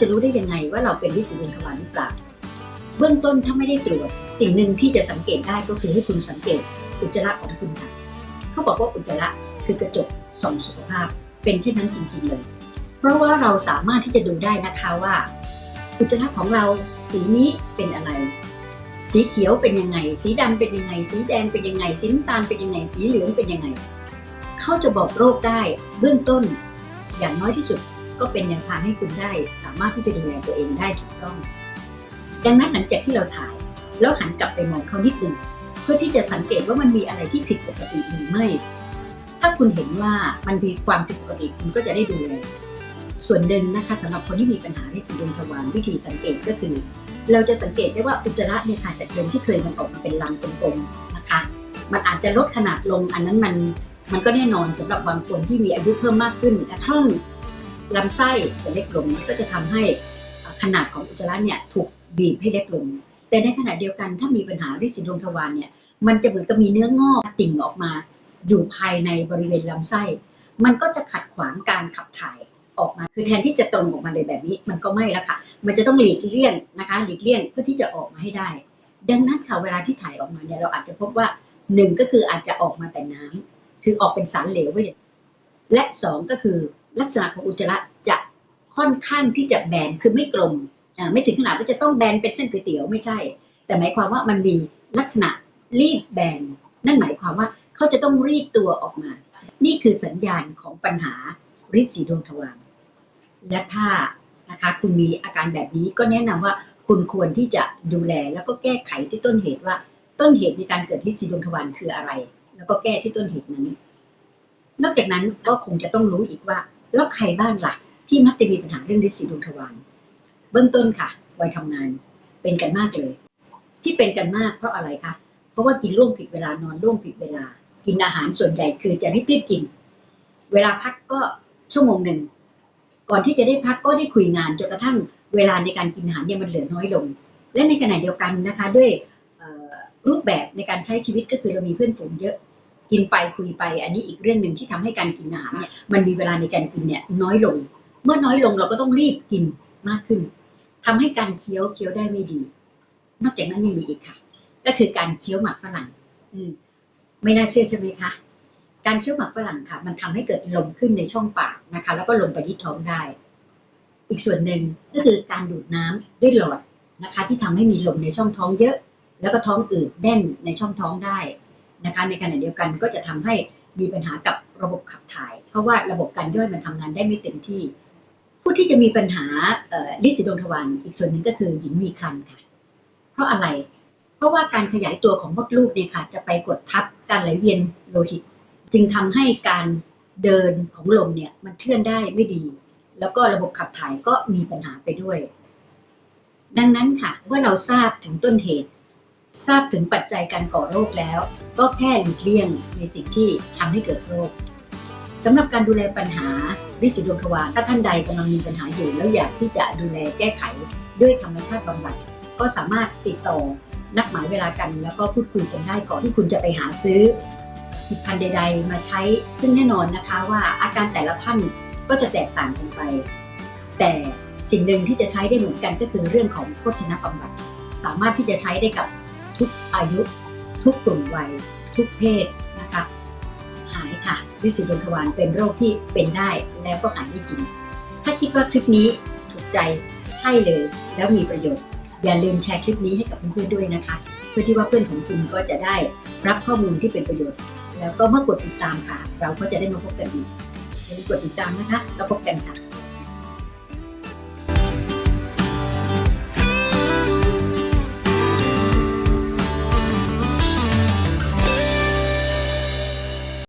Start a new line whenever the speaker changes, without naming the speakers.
จะรู้ได้ยังไงว่าเราเป็นลินสีดวงทวารหรือเปล่า เบื้องต้นถ้าไม่ได้ตรวจ สิ่งหนึ่งที่จะสังเกตได้ก็คือให้คุณสังเกตอุจจาระของคุณค่ะเขาบอกว่าอุจจาระคือกระจกส่องสุขภาพ เป็นเช่นนั้นจริง ๆเลย เพราะว่าเราสามารถที่จะดูได้นะคะว่า อุจจาระของเราสีนี้เป็นอะไร สีเขียวเป็นยังไง สีดำเป็นยังไง สีแดงเป็นยังไง สีน้ำตาลเป็นยังไง สีเหลืองเป็นยังไง เขาจะบอกโรคได้เบื้องต้นอย่างน้อยที่สุด ก็เป็นแนวทางให้คุณได้สามารถที่จะดูแลตัวเองได้ถูกต้อง ดังนั้นหลังจากที่เราถ่าย แล้วหันกลับไปมองเขานิดหนึ่งเพื่อที่จะสังเกตว่ามันมีอะไรที่ผิดปกติหรือไม่ ถ้าคุณเห็นว่ามันมีความผิดปกติคุณก็จะได้ดูแลส่วนหนึ่งนะคะสำหรับคนที่มีปัญหาที่สีดวงทวารวิธีสังเกตก็คือ เราจะสังเกตได้ว่าอุจจาระเนี่ยค่ะจากเดิมที่เคยมันออกมาเป็นรังกลมๆนะคะ มันอาจจะลดขนาดลงอันนั้นมันมันก็แน่นอนสำหรับบางคนที่มีอายุเพิ่มมากขึ้นช่อง ลำไส้จะเล็กลงก็จะทำให้ขนาดของอุจจาระเนี่ยถูกบีบให้เล็กลง แต่ในขณะเดียวกันถ้ามีปัญหาริดสีดวงทวารเนี่ยมันจะเหมือนกับมีเนื้องอกติ่งออกมา อยู่ภายในบริเวณลำไส้ มันก็จะขัดขวางการขับถ่ายออกมา คือแทนที่จะตรงออกมาเลยแบบนี้ มันก็ไม่ล้วค่ะ มันจะต้องหลีกเลี่ยงนะคะหลีกเลี่ยงเพื่อที่จะออกมาให้ได้ ดังนั้นค่ะเวลาที่ถ่ายออกมาเนี่ยเราอาจจะพบว่าหนึ่งก็คืออาจจะออกมาแต่น้ำคือออกเป็นสารเหลวไว้และสองก็คือ ลักษณะของอุจจาระจะค่อนข้างที่จะแบนคือไม่กลมไม่ถึงขนาดว่าจะต้องแบนเป็นเส้นก๋วยเตี๋ยวไม่ใช่ แต่หมายความว่ามันมีลักษณะรีบแบนนั่นหมายความว่าเขาจะต้องรีดตัวออกมา นี่คือสัญญาณของปัญหาฤทธิ์สีดวงทวารและถ้านะคะคุณมีอาการแบบนี้ก็แนะนำว่าคุณควรที่จะดูแลแล้วก็แก้ไขที่ต้นเหตุว่า ต้นเหตุในการเกิดฤทธิ์สีดวงทวารคืออะไร แล้วก็แก้ที่ต้นเหตุนั้น นอกจากนั้นก็คงจะต้องรู้อีกว่า แล้วใครบ้างล่ะ ที่มักจะมีปัญหาเรื่องฤทธิ์สีดวงทวารเบื้องต้นค่ะวัยทำงานเป็นกันมากเลย ที่เป็นกันมากเพราะอะไรคะเพราะว่ากินล่วงผิดเวลานอนล่วงผิดเวลา กินอาหารส่วนใหญ่คือจะรีบๆกิน เวลาพักก็ชั่วโมงหนึ่งก่อนที่จะได้พักก็ได้คุยงานจนกระทั่งเวลาในการกินอาหารเนี่ยมันเหลือน้อยลง และในขณะเดียวกันนะคะด้วยรูปแบบในการใช้ชีวิตก็คือเรามีเพื่อนฝูงเยอะ กินไปคุยไป อันนี้อีกเรื่องหนึ่งที่ทำให้การกินอาหารเนี่ยมันมีเวลาในการกินเนี่ยน้อยลง เมื่อน้อยลงเราก็ต้องรีบกินมากขึ้นทำให้การเคี้ยวเคี้ยวได้ไม่ดี นอกจากนั้นยังมีอีกค่ะ ก็คือการเคี้ยวหมากฝรั่ง อืมไม่น่าเชื่อใช่ไหมคะการเคี้ยวหมากฝรั่งค่ะ มันทำให้เกิดลมขึ้นในช่องปากนะคะ แล้วก็ลงไปที่ท้องได้ อีกส่วนหนึ่งก็คือการดูดน้ำด้วยหลอดนะคะ ที่ทำให้มีลมในช่องท้องเยอะ แล้วก็ท้องอืดแน่นในช่องท้องได้ นะคะในขณะเดียวกันก็จะทำให้มีปัญหากับระบบขับถ่าย เพราะว่าระบบการย่อยมันทำงานได้ไม่เต็มที่ ผู้ที่จะมีปัญหาลิซิดงทวารอีกส่วนหนึ่งก็คือหญิงมีครรภ์ค่ะ เพราะอะไร เพราะว่าการขยายตัวของมดลูกเนี่ยค่ะจะไปกดทับการไหลเวียนโลหิต จึงทำให้การเดินของลมเนี่ยมันเคลื่อนได้ไม่ดี แล้วก็ระบบขับถ่ายก็มีปัญหาไปด้วย ดังนั้นค่ะเมื่อเราทราบถึงต้นเหตุ ทราบถึงปัจจัยการก่อโรคแล้ว ก็แค่หลีกเลี่ยงในสิ่งที่ทำให้เกิดโรคสำหรับการดูแลปัญหาริสิดวงทวารถ้าท่านใดกำลังมีปัญหาอยู่ แล้วอยากที่จะดูแลแก้ไขด้วยธรรมชาติบำบัด ก็สามารถติดต่อนัดหมายเวลากันแล้วก็พูดคุยกันได้ก่อนที่คุณจะไปหาซื้อผลิตภัณฑ์ใด ๆ มาใช้ ซึ่งแน่นอนนะคะว่าอาการแต่ละท่านก็จะแตกต่างกันไป แต่สิ่งหนึ่งที่จะใช้ได้เหมือนกันก็คือเรื่องของโภชนะบำบัด สามารถที่จะใช้ได้กับ ทุกอายุ ทุกกลุ่มวัย ทุกเพศนะคะหายค่ะ วิสิตดวงทวารเป็นโรคที่เป็นได้แล้วก็หายได้จริง ถ้าคิดว่าคลิปนี้ถูกใจใช่เลยแล้วมีประโยชน์ อย่าลืมแชร์คลิปนี้ให้กับเพื่อนๆด้วยนะคะ เพื่อที่ว่าเพื่อนของคุณก็จะได้รับข้อมูลที่เป็นประโยชน์ แล้วก็เมื่อกดติดตามค่ะ เราก็จะได้มาพบกันอีกอย่าลืมกดติดตามนะคะแล้วพบกันค่ะ